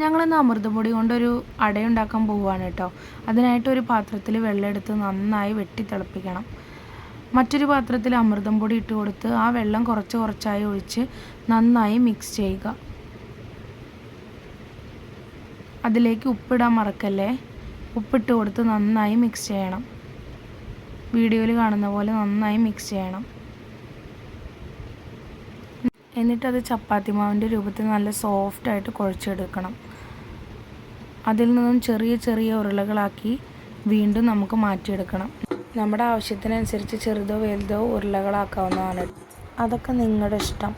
ഞങ്ങളിന്ന് അമൃതപൊടി കൊണ്ടൊരു അടയുണ്ടാക്കാൻ പോവുകയാണ് കേട്ടോ. അതിനായിട്ട് ഒരു പാത്രത്തിൽ വെള്ളം എടുത്ത് നന്നായി വെട്ടി തിളപ്പിക്കണം. മറ്റൊരു പാത്രത്തിൽ അമൃതം പൊടി ഇട്ട് കൊടുത്ത് ആ വെള്ളം കുറച്ച് കുറച്ചായി ഒഴിച്ച് നന്നായി മിക്സ് ചെയ്യുക. അതിലേക്ക് ഉപ്പിടാൻ മറക്കല്ലേ? ഉപ്പിട്ട് കൊടുത്ത് നന്നായി മിക്സ് ചെയ്യണം. വീഡിയോയിൽ കാണുന്ന പോലെ നന്നായി മിക്സ് ചെയ്യണം. എന്നിട്ടത് ചപ്പാത്തി മാവിന്റെ രൂപത്തിൽ നല്ല സോഫ്റ്റായിട്ട് കുഴച്ചെടുക്കണം. അതിൽ നിന്നും ചെറിയ ചെറിയ ഉരുളകളാക്കി വീണ്ടും നമുക്ക് മാറ്റിയെടുക്കണം. നമ്മുടെ ആവശ്യത്തിനനുസരിച്ച് ചെറുതോ വലുതോ ഉരുളകളാക്കാവുന്നതാണ്. അതൊക്കെ നിങ്ങളുടെ ഇഷ്ടം.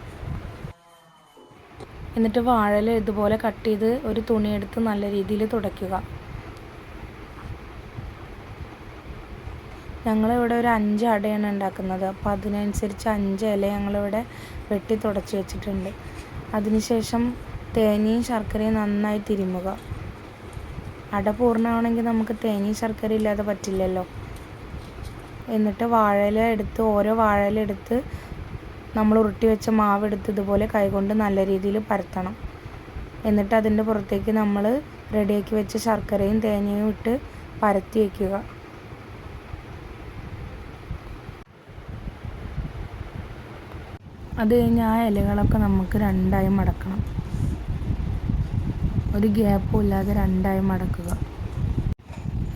എന്നിട്ട് വാഴല ഇതുപോലെ കട്ട് ചെയ്ത് ഒരു തുണിയെടുത്ത് നല്ല രീതിയിൽ തുടയ്ക്കുക. ഞങ്ങളിവിടെ ഒരു അഞ്ച് അടയാണ് ഉണ്ടാക്കുന്നത്. അപ്പോൾ അതിനനുസരിച്ച് അഞ്ച് ഇല ഞങ്ങളിവിടെ വെട്ടി തുടച്ച് വെച്ചിട്ടുണ്ട്. അതിനുശേഷം തേങ്ങയും ശർക്കരയും നന്നായി തിരുമുക. അട പൂർണമാണെങ്കിൽ നമുക്ക് തേങ്ങയും ശർക്കര ഇല്ലാതെ പറ്റില്ലല്ലോ. എന്നിട്ട് വാഴയില എടുത്ത് ഓരോ വാഴയില എടുത്ത് നമ്മൾ ഉരുട്ടി വെച്ച മാവ് എടുത്ത് ഇതുപോലെ കൈകൊണ്ട് നല്ല രീതിയിൽ പരത്തണം. എന്നിട്ട് അതിന്റെ പുറത്തേക്ക് നമ്മൾ റെഡിയാക്കി വെച്ച ശർക്കരയും തേങ്ങയും ഇട്ട് പരത്തി വയ്ക്കുക അത് കഴിഞ്ഞ് ആ ഇലകളൊക്കെ നമുക്ക് രണ്ടായി മടക്കണം. ഒരു ഗ്യാപ്പും ഇല്ലാതെ രണ്ടായി മടക്കുക.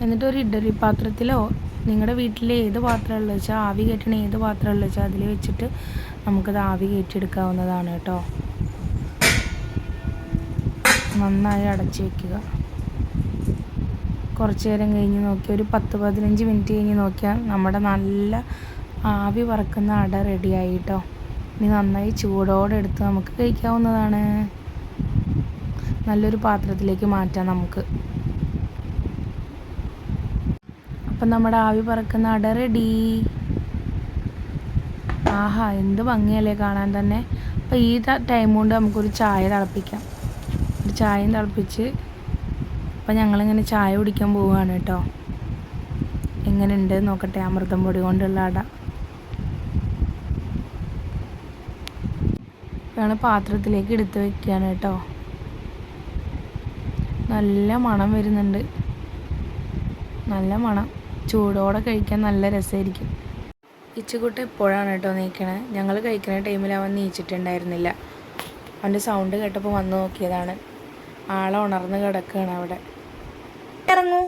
എന്നിട്ട് ഒരു ഇഡലി പാത്രത്തിലോ നിങ്ങളുടെ വീട്ടിൽ ഏത് പാത്രമുള്ള വെച്ചാൽ ആവി കയറ്റണ ഏത് പാത്രമുള്ള വെച്ചാൽ അതിൽ വെച്ചിട്ട് നമുക്കത് ആവി കയറ്റിയെടുക്കാവുന്നതാണ് കേട്ടോ. നന്നായി അടച്ചു വയ്ക്കുക കുറച്ച് നേരം കഴിഞ്ഞ് നോക്കി ഒരു പത്ത് പതിനഞ്ച് മിനിറ്റ് കഴിഞ്ഞ് നോക്കിയാൽ നമ്മുടെ നല്ല ആവി പറക്കുന്ന അട റെഡിയായി കേട്ടോ. ഇനി നന്നായി ചൂടോടെ എടുത്ത് നമുക്ക് കഴിക്കാവുന്നതാണ്. നല്ലൊരു പാത്രത്തിലേക്ക് മാറ്റാം നമുക്ക്. അപ്പം നമ്മുടെ ആവി പറക്കുന്ന അട റെഡി ആഹാ എന്ത് ഭംഗിയല്ലേ കാണാൻ തന്നെ. അപ്പം ഈ ടൈം കൊണ്ട് നമുക്കൊരു ചായ തിളപ്പിക്കാം. ഒരു ചായയും തിളപ്പിച്ച് അപ്പം ഞങ്ങളിങ്ങനെ ചായ കുടിക്കാൻ പോവുകയാണ് കേട്ടോ. എങ്ങനെയുണ്ട് നോക്കട്ടെ അമൃതം പൊടി കൊണ്ടുള്ള അട. ഞങ്ങൾ പാത്രത്തിലേക്ക് എടുത്ത് വെക്കുകയാണ് കേട്ടോ. നല്ല മണം വരുന്നുണ്ട്. നല്ല മണം. ചൂടോടെ കഴിക്കാൻ നല്ല രസമായിരിക്കും. ഇച്ചുകുട്ട എപ്പോഴാണ് കേട്ടോ നീക്കണേ? ഞങ്ങൾ കഴിക്കുന്ന ടൈമിൽ അവൻ നീച്ചിട്ടുണ്ടായിരുന്നില്ല. അവന്റെ സൗണ്ട് കേട്ടപ്പോൾ വന്നു നോക്കിയതാണ്. ആളെ ഉണർന്ന് കിടക്കുകയാണ് അവിടെ. ഇറങ്ങൂ.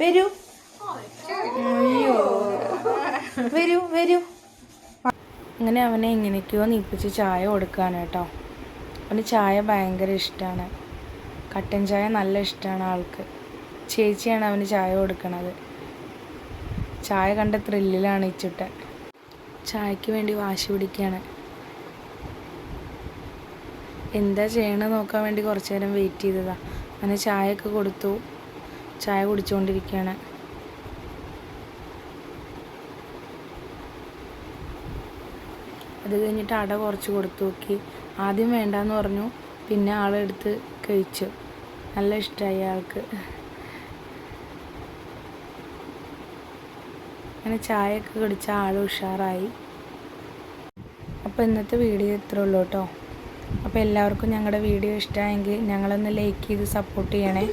വരൂ. വരൂ വരൂ. അങ്ങനെ അവനെ എങ്ങനെയൊക്കെയോ നീപ്പിച്ച് ചായ കൊടുക്കുകയാണ് കേട്ടോ. അവന് ചായ ഭയങ്കര ഇഷ്ടമാണ്. കട്ടൻ ചായ നല്ല ഇഷ്ടമാണ് ആൾക്ക്. ചേച്ചിയാണ് അവന് ചായ കൊടുക്കണത്. ചായ കണ്ട ത്രില്ലിലാണ് ഇച്ചുട്ടൻ ചായക്ക് വേണ്ടി വാശി പിടിക്കുകയാണ് എന്താ ചെയ്യണമെന്ന് നോക്കാൻ വേണ്ടി കുറച്ച് നേരം വെയിറ്റ് ചെയ്തതാ. അങ്ങനെ ചായയൊക്കെ കൊടുത്തു. ചായ കുടിച്ചുകൊണ്ടിരിക്കുകയാണ് അത് കഴിഞ്ഞിട്ട് അട കുറച്ച് കൊടുത്തു നോക്കി. ആദ്യം വേണ്ടാന്ന് പറഞ്ഞു. പിന്നെ ആളെടുത്ത് കഴിച്ചു. നല്ല ഇഷ്ടമായി ആൾക്ക്. അങ്ങനെ ചായയൊക്കെ കുടിച്ച ആൾ ഉഷാറായി. അപ്പോൾ ഇന്നത്തെ വീഡിയോ ഇത്രേ ഉള്ളൂ കേട്ടോ. അപ്പോൾ എല്ലാവർക്കും ഞങ്ങളുടെ വീഡിയോ ഇഷ്ടമായെങ്കിൽ ഞങ്ങളൊന്ന് ലൈക്ക് ചെയ്ത് സപ്പോർട്ട് ചെയ്യണേ.